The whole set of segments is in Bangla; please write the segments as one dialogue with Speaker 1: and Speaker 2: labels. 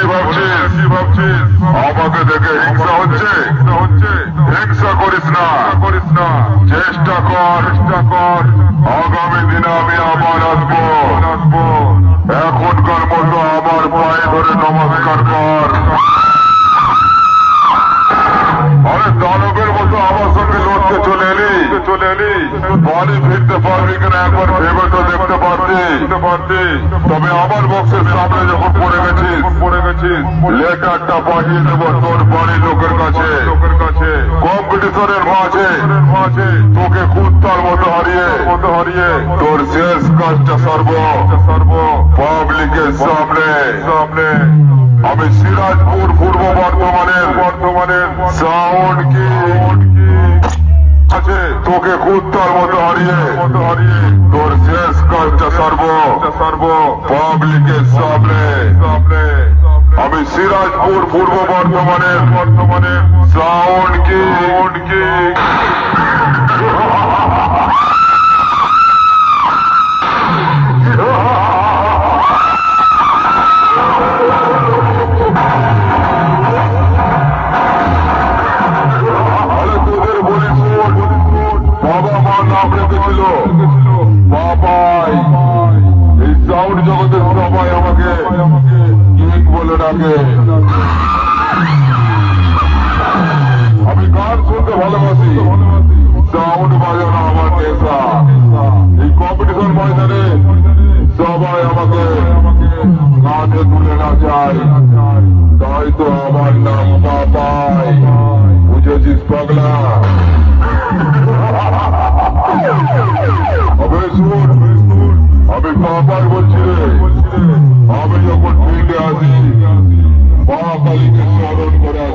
Speaker 1: কি ভাবছিস? আমাকে দেখে হিংসা হচ্ছে? হিংসা করিস না করিস না। চেষ্টা কর চেষ্টা কর। আগামী দিনে আমি এলি ফিরতে পারবি কিনা একবার ভেবে তো দেখতে পারতি তবে আমার বক্সের সামনে যখন পড়ে গেছিস পড়ে গেছিস লেটারটা পাঠিয়ে দেবো তোর বাড়ির লোকের কাছে। লোকের কাছে কম্পিটিশনের মাঝে মাঝে তোকে কুত্তার মতো হারিয়ে মতো হারিয়ে তোর শেষ কাজটা সর্ব সর্ব পাবলিকের সামনে। সামনে আমি সিরাজপুর পূর্ব বর্ধমানের বর্ধমানের সাউন্ড কুত্তার মতো হারিয়ে তোর শেষ কাজটা সর্ব। সর্ব পাবলিকের সামনে। আমি সিরাজপুর পূর্ব বর্ধমানের বর্ধমানের সাউন্ড কি আমাকে বলে ডাকে। আমি গান শুনতে ভালোবাসি। সাউন্ড বাজানো আমার নেশা। এই কম্পিটিশন ময়দানে সবাই আমাকে কাঁধে তুলে না যায়। তাই তো আমার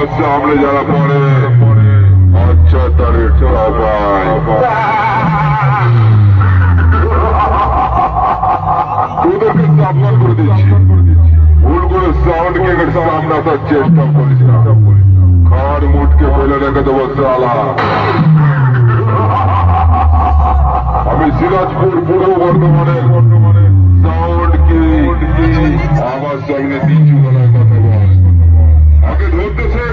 Speaker 1: আমার সামনে যারা পড়ে আচ্ছা তারে বাবাই তোদেরকে সাবধান করে দিচ্ছি ভুল করে সাউন্ড কিং এর সামনে আসার চেষ্টা করিস না খার মুটকে ফেলে রেখে দেবো সালা আমি সিরাজপুর পূর্ব বর্ধমানের সাউন্ড কি আমার সামনে নিচু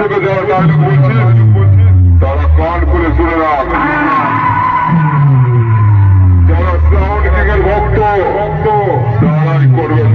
Speaker 1: থেকে যারা ডায়লগ বলছে, তারা কান করে শুনে রাখ। যারা সাউন্ড এর ভক্ত ভক্ত, তারাই করবে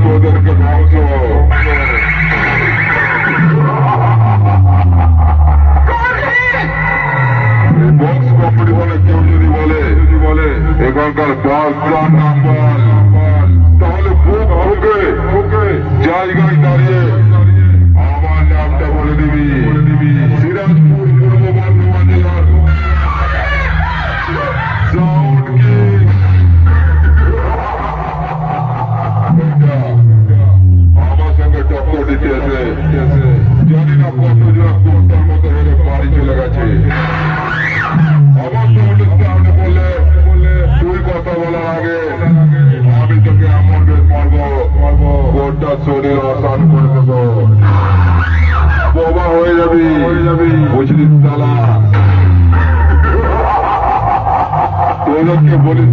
Speaker 1: লোককে বলিস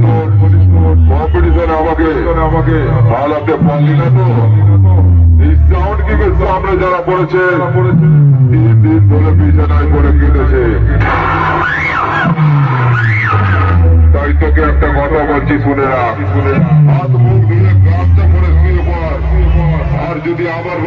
Speaker 1: আমাকে আমাকে। পারলি না তো? আমরা যারা পড়েছে, তিন দিন ধরে বিছানায় পড়ে কেটেছে। তাই তোকে একটা কথা বলছি, শুনে রাখ। হাত মুখ ধুয়ে গাছটা শুয়ে আর যদি আবার